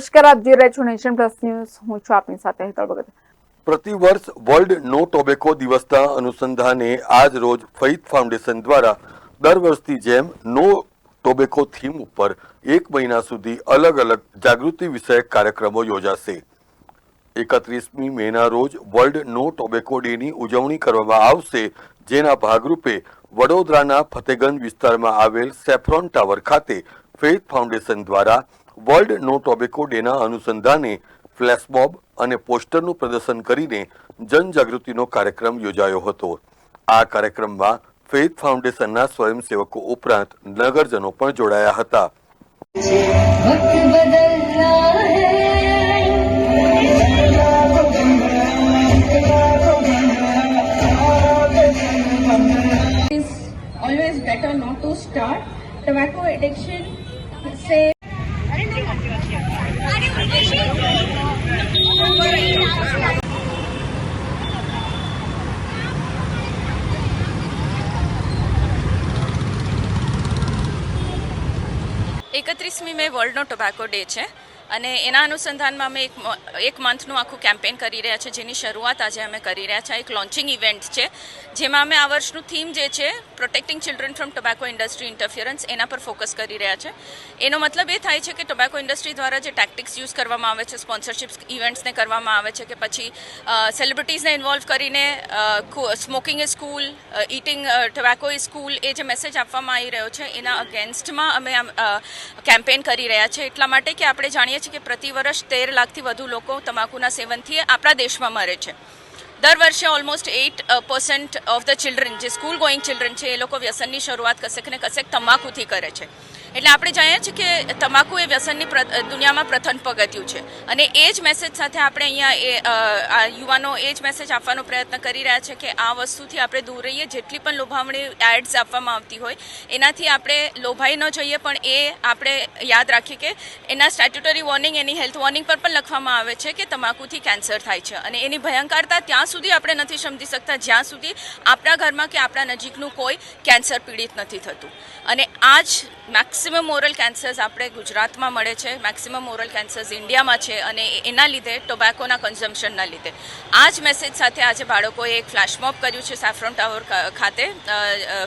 નમસ્કાર, આપ જોઈ રહ્યા છો નેશન પ્લસ ન્યૂઝ. હું છું આપની સાથે હેતલ ભગત. પ્રતિવર્ષ વર્લ્ડ નો ટોબેકો દિવસના અનુસંધાને આજ રોજ ફૈથ ફાઉન્ડેશન દ્વારા દર વર્ષની જેમ નો ટોબેકો થીમ ઉપર એક મહિના સુધી અલગ અલગ જાગૃતિ વિષયક કાર્યક્રમો યોજાશે. એકત્રીસમી મેના રોજ વર્લ્ડ નો ટોબેકો ડેની ઉજવણી કરવામાં આવશે, જેના ભાગરૂપે વડોદરાના ફતેગંજ વિસ્તારમાં આવેલ સેફ્રોન ટાવર ખાતે ફેથ ફાઉન્ડેશન દ્વારા વર્લ્ડ નો ટોબેકો ડેના અનુસંધાને ફ્લેશમોબ અને પોસ્ટરનું પ્રદર્શન કરીને જનજાગૃતિનો કાર્યક્રમ યોજાયો હતો. આ કાર્યક્રમમાં ફેથ ફાઉન્ડેશનના સ્વયંસેવકો ઉપરાંત નગરજનો પણ જોડાયા હતા. Always better not to start. Tobacco addiction say એકત્રીસમી મે વર્લ્ડનો ટોબેકો ડે છે. અને એના અનુસંધાનમાં અમે એક એક મંથનું આખું કેમ્પેન કરી રહ્યા છીએ જેની શરૂઆત આજે અમે કરી રહ્યા છીએ એક લોન્ચિંગ ઇવેન્ટ છે, જેમાં અમે આ વર્ષનું થીમ જે છે protecting children from tobacco industry interference એના પર ફોકસ કરી રહ્યા છે. એનો મતલબ એ થાય છે કે ટોબેકો ઇન્ડસ્ટ્રી દ્વારા જે ટેક્ટિક્સ યુઝ કરવામાં આવે છે સ્પોન્સરશિપ ઇવેન્ટ્સને કરવામાં આવે છે, કે પછી સેલિબ્રિટીઝને ઇન્વોલ્વ કરીને smoking is school eating tobacco is school એ જે મેસેજ આપવામાં આવી રહ્યો છે, એના અગેન્સ્ટમાં અમે કેમ્પેન કરી રહ્યા છે. એટલા માટે કે આપણે જાણીએ છીએ કે પ્રતિ વર્ષ તેર લાખથી વધુ લોકો તમાકુના સેવનથી આપણા દેશમાં મરે છે. દર વર્ષે almost eight percent of the children જે સ્કૂલ ગોઈંગ ચિલ્ડ્રન છે, એ લોકો વ્યસનની શરૂઆત કશેક ને કશેક તમાકુથી કરે છે. એટલે આપણે જાણીએ છીએ કે તમાકુ એ વ્યસનની દુનિયામાં પ્રથમ પગથિયું છે. અને એ જ મેસેજ સાથે આપણે અહીંયા એ યુવાનો એ જ મેસેજ આપવાનો પ્રયત્ન કરી રહ્યા છે કે આ વસ્તુથી આપણે દૂર રહીએ. જેટલી પણ લોભામણી એડ્સ આપવામાં આવતી હોય, એનાથી આપણે લોભાઈ ન જઈએ. પણ એ આપણે યાદ રાખીએ કે એના સ્ટેટ્યુટરી વોર્નિંગ એની હેલ્થ વોર્નિંગ પર પણ લખવામાં આવે છે કે તમાકુથી કેન્સર થાય છે. અને એની ભયંકરતા ત્યાં સુધી આપણે નથી સમજી શકતા. જ્યાં સુધી આપણા ઘરમાં કે આપણા નજીકનું કોઈ કેન્સર પીડિત નથી થતું. અને આ જ મેક્સિમમ ઓરલ કેન્સર્સ આપણે ગુજરાતમાં મળે છે. મેક્સિમમ ઓરલ કેન્સર્સ ઇન્ડિયામાં છે અને એના લીધે ટોબેકોના કન્ઝમ્પશનના લીધે. આ જ મેસેજ સાથે આજે બાળકોએ એક ફ્લેશમોબ કર્યું છે સેફ્રોન ટાવર ખાતે.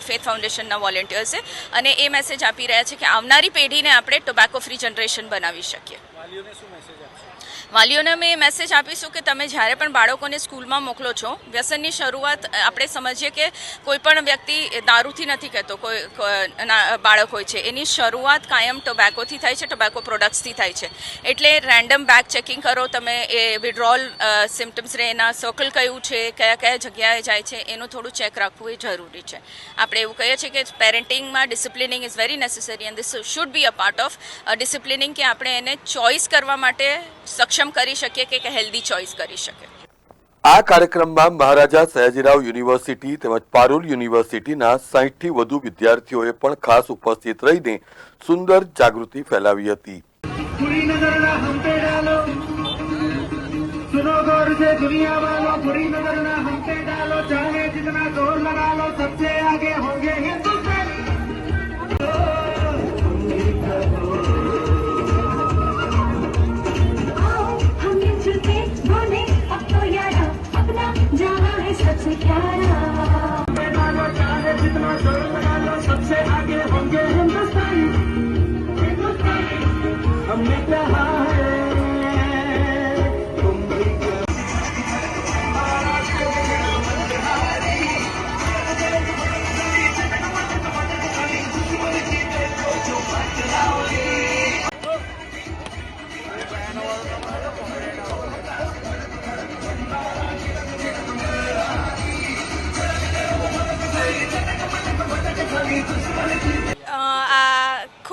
ફેથ ફાઉન્ડેશનના વોલેન્ટિયર્સે અને એ મેસેજ આપી રહ્યા છે કે આવનારી પેઢીને આપણે ટોબેકો ફ્રી જનરેશન બનાવી શકીએ. વાલીઓને અમે એ મેસેજ આપીશું કે તમે જ્યારે પણ બાળકોને સ્કૂલમાં મોકલો છો, વ્યસનની શરૂઆત આપણે સમજીએ કે કોઈ પણ વ્યક્તિ દારૂથી નથી કહેતો, કોઈ બાળક હોય છે. એની શરૂઆત કાયમ ટોબેકોથી થાય છે ટોબેકો પ્રોડક્ટ્સથી થાય છે. એટલે રેન્ડમ બેગ ચેકિંગ કરો, તમે એ વિડ્રોલ સિમ્ટમ્સ રહે એના સર્કલ કયું છે, કયા કયા જગ્યાએ જાય છે, એનું થોડું ચેક રાખવું એ જરૂરી છે. આપણે એવું કહીએ છીએ કે પેરેન્ટિંગમાં disciplining is very necessary and this should be a part of disciplining કે આપણે એને ચોઇસ કરવા માટે સક્ષમ કરી શકીએ કે હેલ્ધી ચોઇસ કરી શકે આ કાર્યક્રમમાં મહારાજા સયાજીરાવ યુનિવર્સિટી તેમજ પારુલ યુનિવર્સિટીના સાહીઠથી વધુ વિદ્યાર્થીઓએ પણ ખાસ ઉપસ્થિત રહીને સુંદર જાગૃતિ ફેલાવી હતી बुरी नजर ना हम पे डालो सुनो गौर से दुनिया वालों बुरी नजर ना हम पे डालो चाहे जितना जोर लगा लो सबसे आगे say I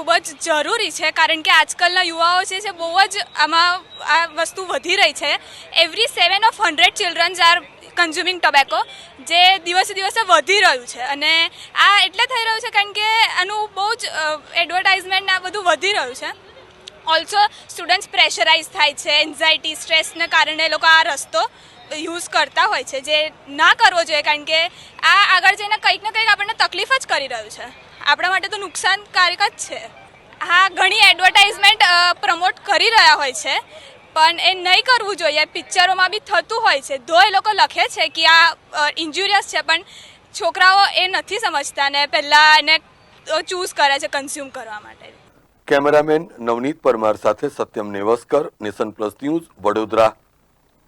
ખૂબ જ જરૂરી છે, કારણ કે આજકાલના યુવાઓ જે છે બહુ જ આમાં આ વસ્તુ વધી રહી છે. Every seven of hundred childrens are consuming tobacco જે દિવસે દિવસે વધી રહ્યું છે. અને આ એટલે થઈ રહ્યું છે કારણ કે આનું બહુ જ એડવર્ટાઇઝમેન્ટ આ બધું વધી રહ્યું છે. ઓલ્સો સ્ટુડન્ટ્સ પ્રેશરાઇઝ થાય છે એન્ઝાયટી સ્ટ્રેસને કારણે લોકો આ રસ્તો યુઝ કરતા હોય છે, જે ના કરવો જોઈએ, કારણ કે આ આગળ જઈને કંઈક ને કંઈક આપણને તકલીફ જ કરી રહ્યું છે. આપણા માટે તો નુકસાનકારક જ છે. હા, ઘણી એડવર્ટાઇઝમેન્ટ પ્રમોટ કરી રહ્યા હોય છે, પણ એ નહીં કરવું જોઈએ. પિક્ચરોમાં બી થતું હોય છે. ધો એ લોકો લખે છે કે આ ઇન્જુરિયસ છે, પણ છોકરાઓ એ નથી સમજતા ને પહેલાં એને ચૂઝ કરે છે કન્ઝ્યુમ કરવા માટે. કેમેરામેન નવનીત પરમાર સાથે Satyam Nevaskar, nation plus news Vadodara.